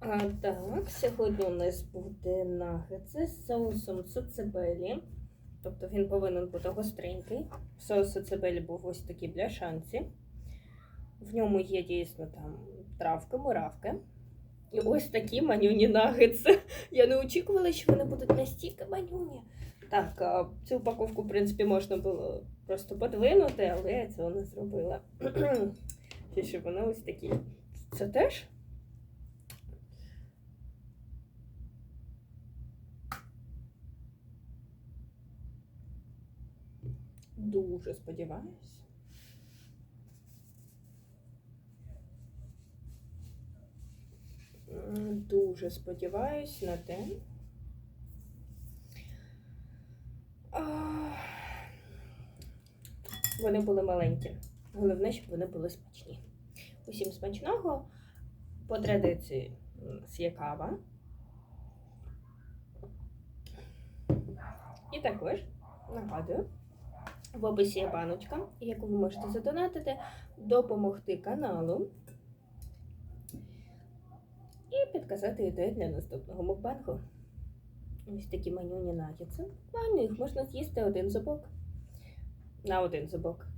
А, так, сьогодні у нас буде нагетси з соусом цуцебелі. Тобто він повинен бути гостренький. Соус цуцебелі був ось такий бляшанці. В ньому є дійсно там травки, муравки. І ось такі манюні нагетси. Я не очікувала, що вони будуть настільки манюні. Так, цю упаковку, в принципі, можна було просто подвинути, але я цього не зробила. Чи щоб вони ось такі. Це теж? Дуже сподіваюсь. Дуже сподіваюсь на те. Вони були маленькі. Головне, щоб вони були смачні. Усім смачного. По традиції є кава. І також нагадую, в описі є баночка, яку ви можете задонатити, допомогти каналу і підказати ідею для наступного мукбангу. Ось такі манюні нагідці. Ладно, їх можна з'їсти один зубок. На один зубок.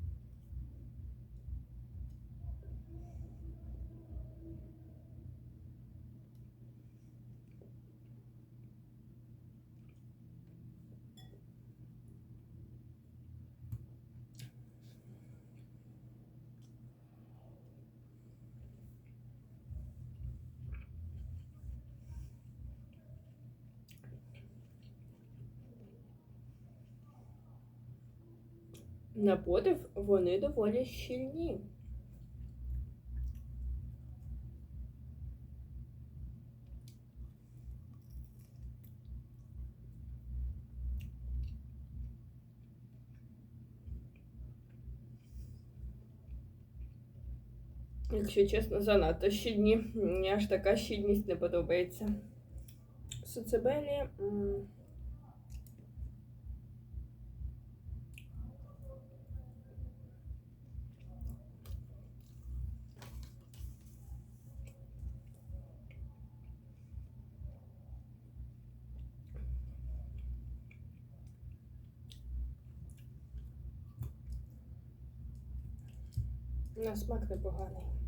На подив вони доволі щільні. Якщо чесно, занадто щільні. Мені аж така щільність не подобається. Суцебелі. Смак непоганий.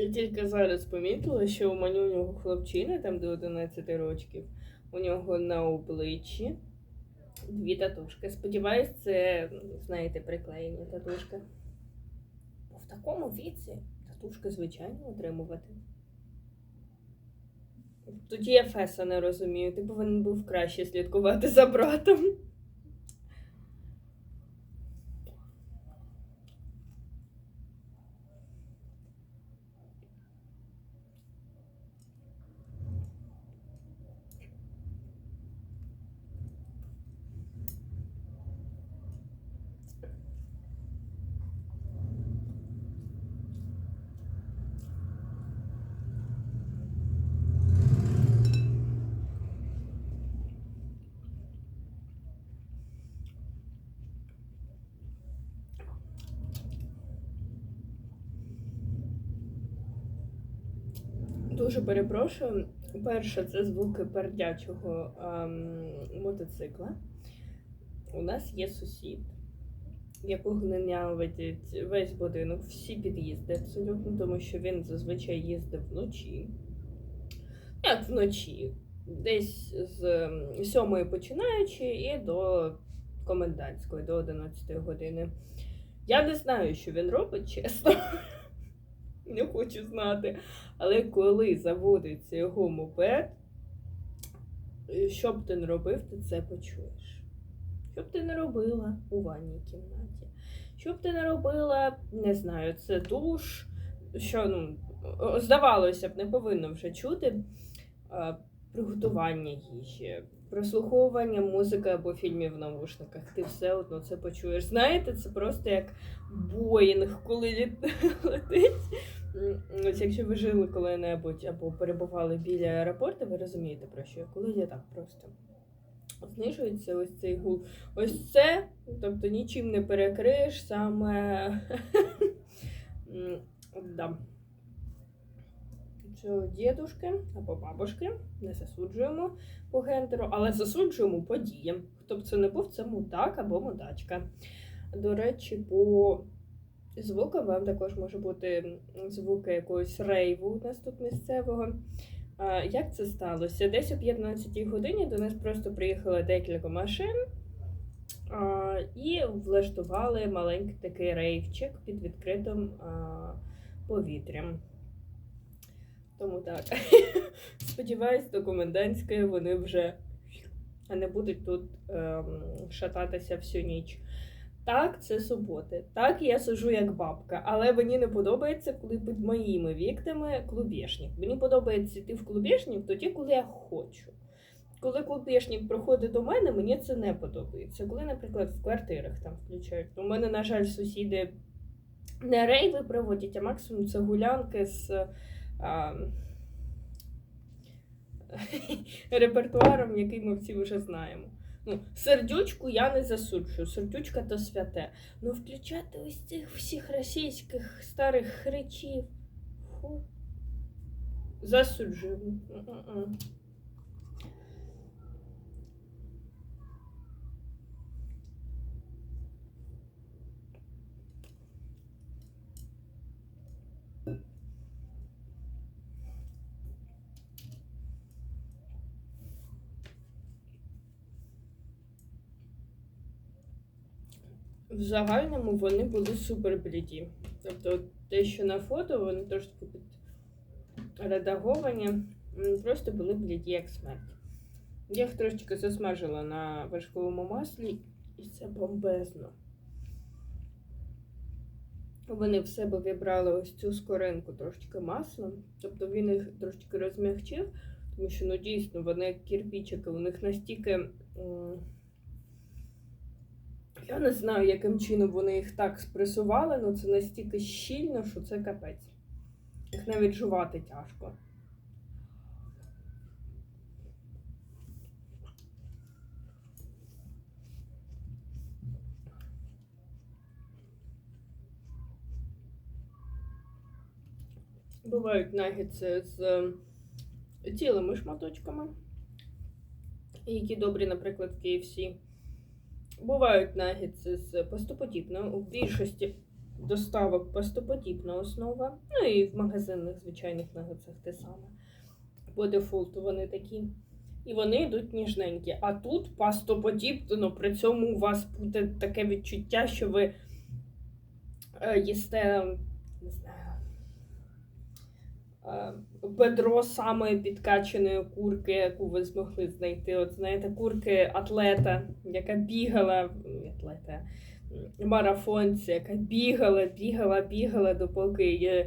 Я тільки зараз помітила, що у манюнього хлопчини, там до 11 років, у нього на обличчі дві татушки. Сподіваюсь, це, знаєте, приклеєні татушки. Бо в такому віці татушки, звичайно, отримувати. Тоді я Феса не розумію. Ти повинен був краще слідкувати за братом. Дуже перепрошую. Перше, це звуки пердячого ем, мотоцикла. У нас є сусід, якого ненавидять весь будинок, всі під'їзди абсолютно, тому що він зазвичай їздив вночі. Як вночі? Десь з ем, сьомої починаючи і до комендантської, до 11 години. Я не знаю, що він робить, чесно. Не хочу знати. Але коли заводиться його мопед, що б ти не робив, ти це почуєш. Що б ти не робила у ванній кімнаті? Що б ти не робила, не знаю, це душ, що ну, здавалося б, не повинно вже чути. а, приготування їжі, прослуховування музики або фільмів в навушниках. Ти все одно це почуєш. Знаєте, це просто як Боїнг, коли летить. Ось якщо ви жили коли-небудь або перебували біля аеропорту, ви розумієте про що я, коли літак просто знижується ось цей гул. Ось це, тобто нічим не перекриєш саме. Да. Дідушки або бабушки не засуджуємо по гендеру, але засуджуємо по діям. Хто б це не був, це мудак або мудачка. До речі, по звукам вам також може бути звуки якогось рейву у нас тут місцевого. Як це сталося? Десь о 15-й годині до нас просто приїхало декілька машин і влаштували маленький такий рейвчик під відкритим повітрям. Тому так. Сподіваюсь, до комендантської вони вже не будуть тут ем, шататися всю ніч. Так, це суботи. Так, я сижу як бабка, але мені не подобається, коли під моїми віктами клубешник. Мені подобається йти в клубешник тоді, коли я хочу. Коли клубешник приходить до мене, мені це не подобається. Коли, наприклад, в квартирах там включають. У мене, на жаль, сусіди не рейви проводять, а максимум це гулянки з а, репертуаром, який ми всі вже знаємо. Ну, сердючку я не засуджую, сердючка то святе. Ну, включати ось цих всіх російських старих хричів. Фу. Засуджую. В загальному вони були супер бліді. Тобто те, що на фото, вони трошки під редаговані, м, просто були бліді, як смерть. Я їх трошечки засмажила на вершковому маслі, і це бомбезно. Вони в себе вібрали ось цю скоринку трошечки маслом, тобто він їх трошечки розмягчив, тому що ну дійсно вони як кірпічики, у них настільки. Я не знаю, яким чином вони їх так спресували, але це настільки щільно, що це капець. Їх навіть жувати тяжко. Бувають нагідці з е, цілими шматочками, які добрі, наприклад, в KFC. Бувають нагідці з пастоподібною. У більшості доставок пастоподібна основа. Ну і в магазинних звичайних нагідцях те саме. По дефолту вони такі. І вони йдуть ніжненькі. А тут пастоподібно, при цьому у вас буде таке відчуття, що ви е, їсте, не знаю, е, бедро самої підкачаної курки, яку ви змогли знайти. От знаєте, курки атлета, яка бігала, атлета, м, марафонця, яка бігала, бігала, бігала, допоки її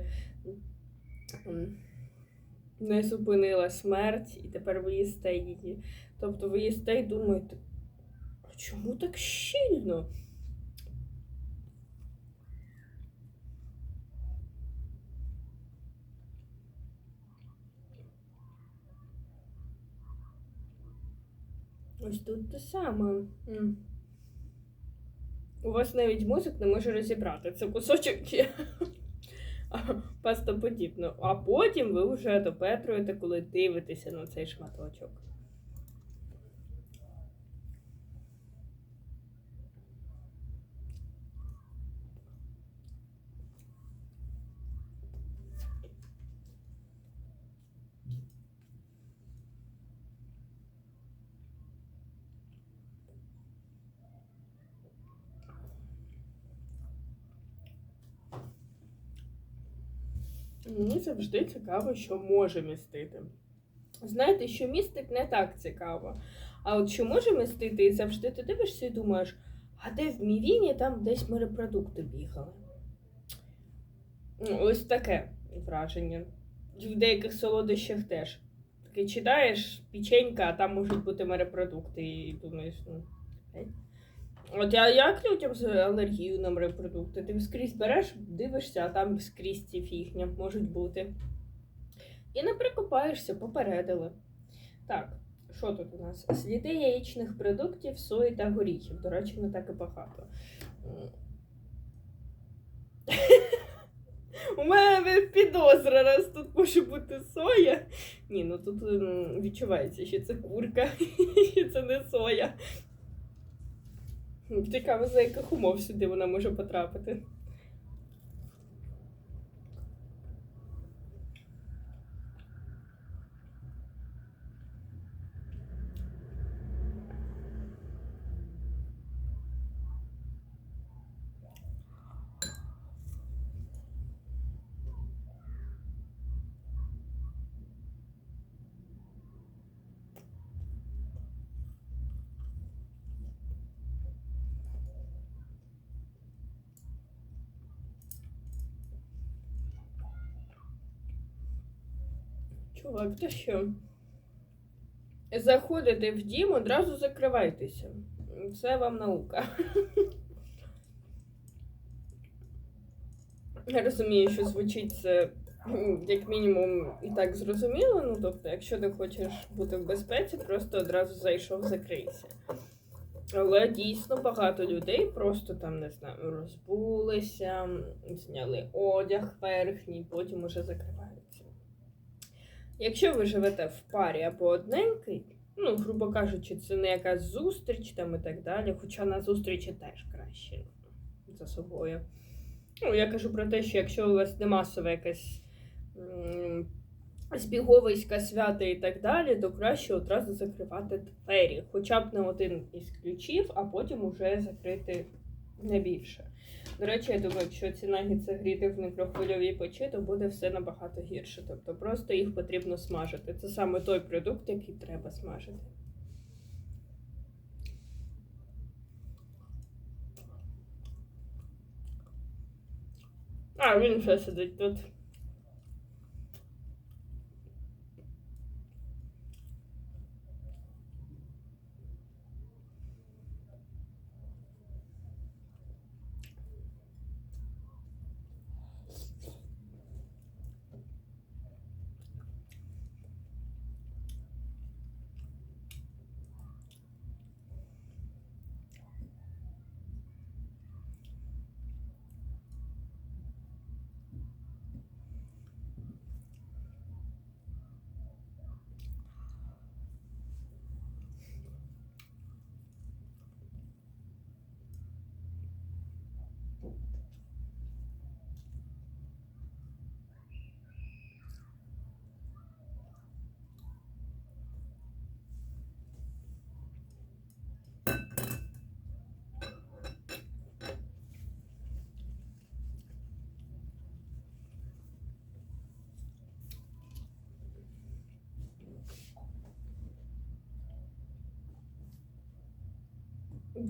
не зупинила смерть, і тепер ви їсте її. Тобто ви їсте і думаєте, чому так щільно? Ось тут те саме. У вас навіть мозок не може розібрати. Це кусочок пастоподібно. А потім ви вже допетруєте, коли дивитеся на цей шматочок. Мені завжди цікаво, що може містити. Знаєте, що містить не так цікаво. А от що може містити, і завжди ти дивишся і думаєш, а де в Мівіні там десь морепродукти бігали. Ну, Ось таке враження. В деяких солодощах теж. таки читаєш печенька, а там можуть бути морепродукти, і думаєш, ну. От я як людям з алергією на морепродукти? Ти скрізь береш, дивишся, а там скрізь ці фігня можуть бути. І не прикопаєшся, попередили. Так, що тут у нас? Сліди яєчних продуктів, сої та горіхів. До речі, не так і багато. У мене підозра, раз тут може бути соя. Ні, ну тут відчувається, що це курка, що це не соя. Цікаво, за яких умов сюди вона може потрапити. Чувак, то що? Заходите в дім, одразу закривайтеся. Це вам наука. Я розумію, що звучить це як мінімум і так зрозуміло. Ну, тобто, якщо ти хочеш бути в безпеці, просто одразу зайшов, закрийся. Але дійсно багато людей просто там, не знаю, розбулися, зняли одяг верхній, потім уже закриваються. Якщо ви живете в парі або одненький, ну, грубо кажучи, це не якась зустріч там і так далі, хоча на зустрічі теж краще за собою. Ну, я кажу про те, що якщо у вас не масове якесь збіговиська свята і так далі, то краще одразу закривати двері, хоча б на один із ключів, а потім уже закрити не більше. До речі, я думаю, якщо ці нагідці гріти в мікрохвильовій печі, то буде все набагато гірше. Тобто просто їх потрібно смажити. Це саме той продукт, який треба смажити. А, він вже сидить тут.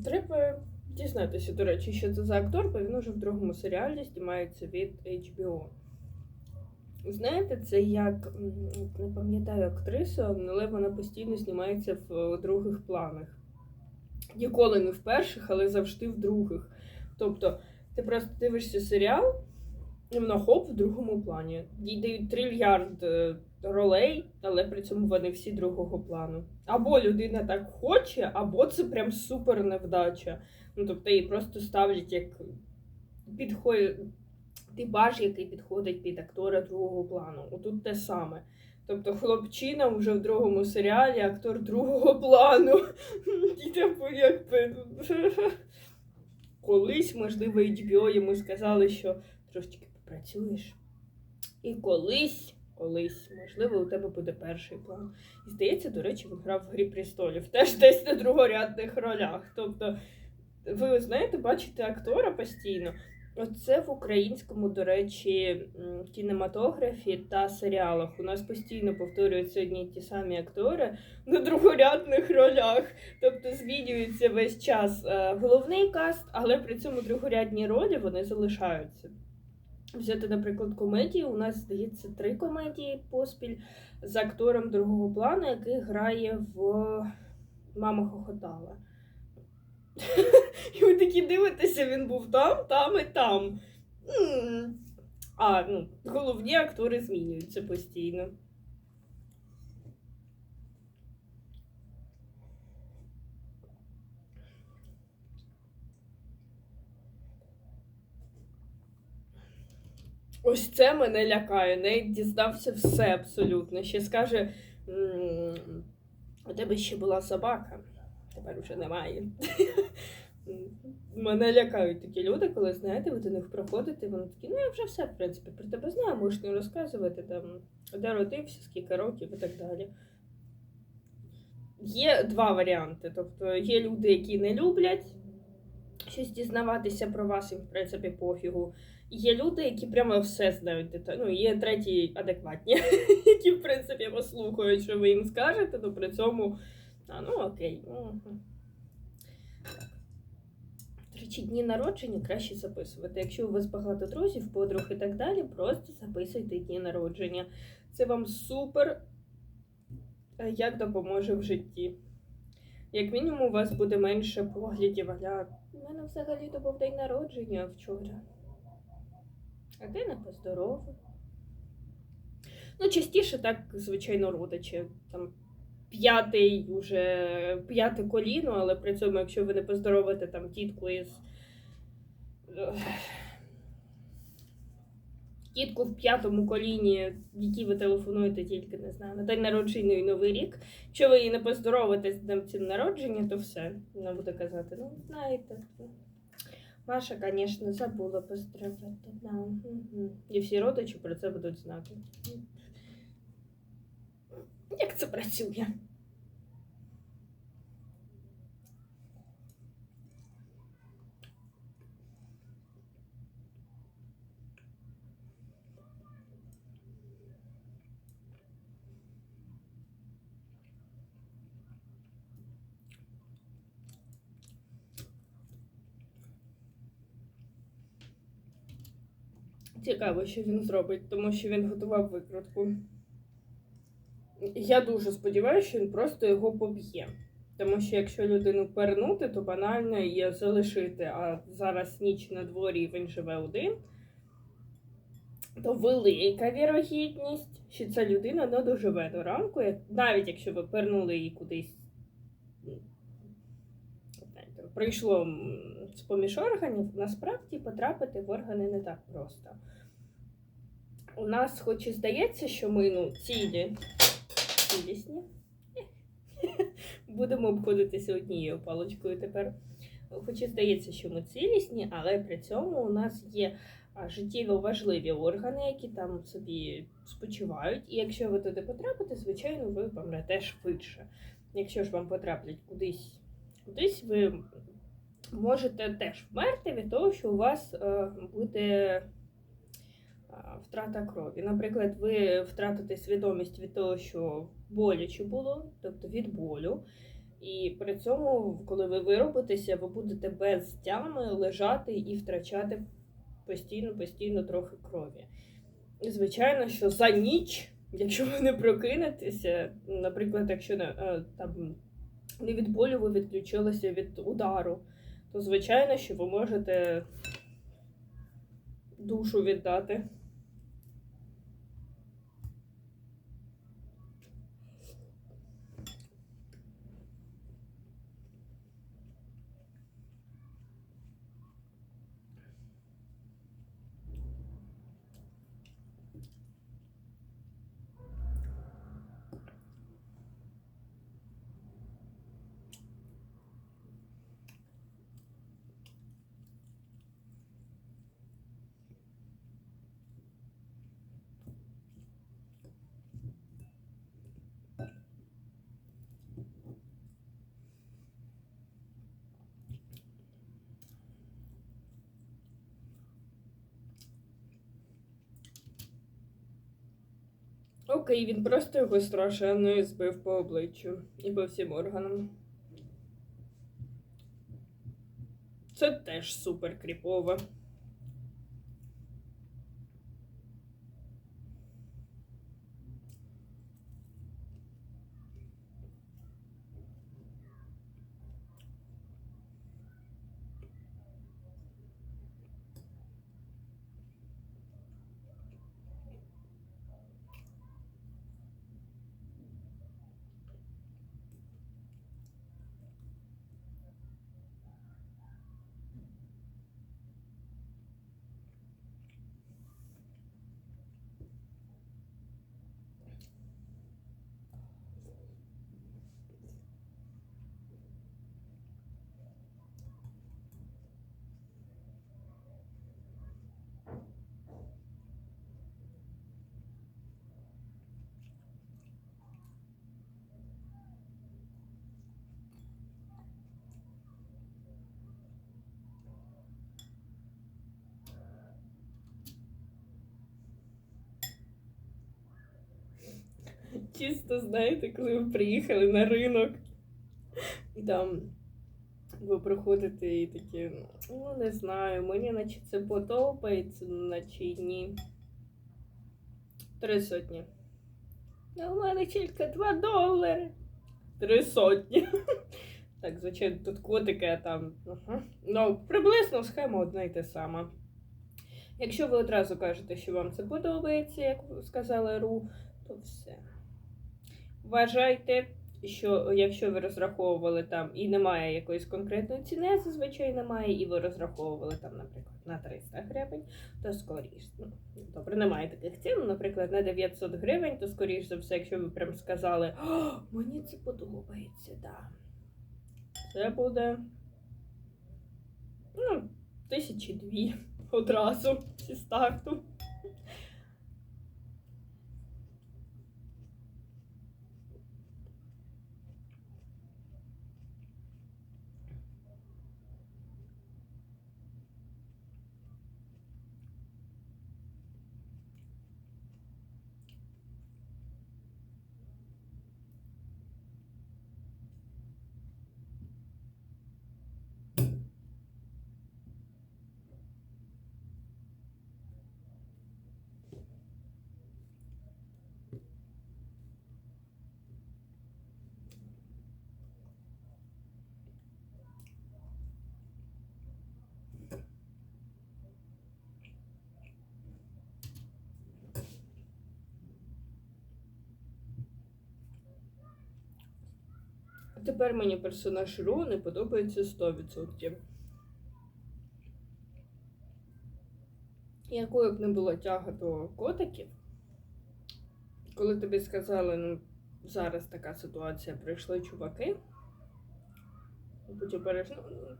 Треба дізнатися, до речі, що це за актор, бо він уже в другому серіалі знімається від HBO. Знаєте, це як не пам'ятаю актрису, але вона постійно знімається в е, других планах. Ніколи не в перших, але завжди в других. Тобто, ти просто дивишся серіал, і воно хоп в другому плані. Їй дають трильярд е, ролей, але при цьому вони всі другого плану. Або людина так хоче, або це прям супер невдача. Ну, тобто її просто ставлять як підходить типаж, який підходить під актора другого плану. Отут те саме. Тобто хлопчина вже в другому серіалі актор другого плану. І типу, якби. Колись, можливо, HBO йому сказали, що трошечки попрацюєш. І колись, колись, можливо, у тебе буде перший план. І здається, до речі, він грав в Грі престолів, теж десь на другорядних ролях. Тобто, ви знаєте, бачите актора постійно. Оце в українському, до речі, кінематографі та серіалах. У нас постійно повторюються одні ті самі актори на другорядних ролях. Тобто змінюється весь час е, головний каст, але при цьому другорядні ролі вони залишаються. Взяти, наприклад, комедію. У нас здається три комедії поспіль з актором другого плану, який грає в Мама хохотала. І ви такі дивитеся, він був там, там і там. А, ну, головні актори змінюються постійно. Ось це мене лякає. Нейт дізнався все абсолютно. Ще скаже: у тебе ще була собака, тепер вже немає. Мене лякають такі люди, коли знаєте, ви до них проходите, вони такі, ну я вже все, в принципі, про тебе знаю, можеш не розказувати там, де родився, скільки років і так далі. Є два варіанти. Тобто є люди, які не люблять щось дізнаватися про вас, їм, в принципі, пофігу. Є люди, які прямо все знають. Ну, є треті адекватні, які, в принципі, послухають, що ви їм скажете, то при цьому. А, ну окей. Так. До речі, дні народження краще записувати. Якщо у вас багато друзів, подруг і так далі, просто записуйте дні народження. Це вам супер е, як допоможе в житті. Як мінімум, у вас буде менше поглядів, аля у мене взагалі то був день народження вчора. А ти не поздоровив. Ну, частіше так, звичайно, родичі. Там п'ятий уже п'яте коліно, але при цьому, якщо ви не поздоровите там тітку із. Тітку в п'ятому коліні, якій ви телефонуєте тільки не знаю, на день народження і Новий рік. Якщо ви її не поздоровите з днем цим народження, то все. Вона буде казати, ну, знаєте. Маша, звісно, забула поздравити. Да. Угу. І всі родичі про це будуть знати. Як це працює? Цікаво, що він зробить, тому що він готував викрутку. Я дуже сподіваюся, що він просто його поб'є. Тому що якщо людину пернути, то банально її залишити, а зараз ніч на дворі і він живе один, то велика вірогідність, що ця людина не доживе до ранку, навіть якщо ви пернули її кудись. Прийшло з-поміж органів, насправді потрапити в органи не так просто. У нас, хоч і здається, що ми ну, цілі, цілісні, будемо обходитися однією паличкою тепер. Хоч і здається, що ми цілісні, але при цьому у нас є життєво важливі органи, які там собі спочивають. І якщо ви туди потрапите, звичайно, ви помрете швидше. Якщо ж вам потраплять кудись, кудись ви можете теж вмерти від того, що у вас е, буде втрата крові. Наприклад, ви втратите свідомість від того, що боляче було, тобто від болю. І при цьому, коли ви виробитеся, ви будете без тями лежати і втрачати постійно, постійно трохи крові. І, звичайно, що за ніч, якщо ви не прокинетеся, наприклад, якщо е, там, не від болю ви відключилися від удару, то звичайно, що ви можете душу віддати. Окей, він просто його страшенно збив по обличчю і по всім органам. Це теж супер кріпово. Чисто знаєте, коли ви приїхали на ринок, і там ви приходите і такі, ну не знаю, мені наче це подобається, наче ні. Три сотні. А у мене тільки два долари. Три сотні. Так, звичайно, тут котики, а там. Ну, приблизно схема одна й та сама. Якщо ви одразу кажете, що вам це подобається, як сказала Ру, то все. Вважайте, що якщо ви розраховували там і немає якоїсь конкретної ціни, зазвичай немає, і ви розраховували там, наприклад, на 300 гривень, то скоріш. Ну, добре, немає таких цін. Наприклад, на 900 гривень, то скоріш за все, якщо ви прям сказали, О, мені це подобається, да. Це буде ну, тисячі дві одразу зі старту. А Тепер мені персонаж Ру не подобається 100%. Якою б не була тяга до котиків, коли тобі сказали, ну, зараз така ситуація, прийшли чуваки. Ну,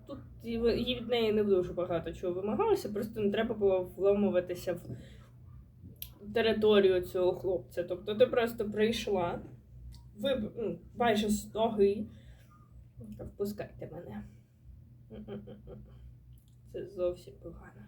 тут від неї не дуже багато чого вимагалося, просто не треба було вломуватися в територію цього хлопця. Тобто ти просто прийшла, ви ну, майже з ноги. Впускайте мене. Це зовсім погано.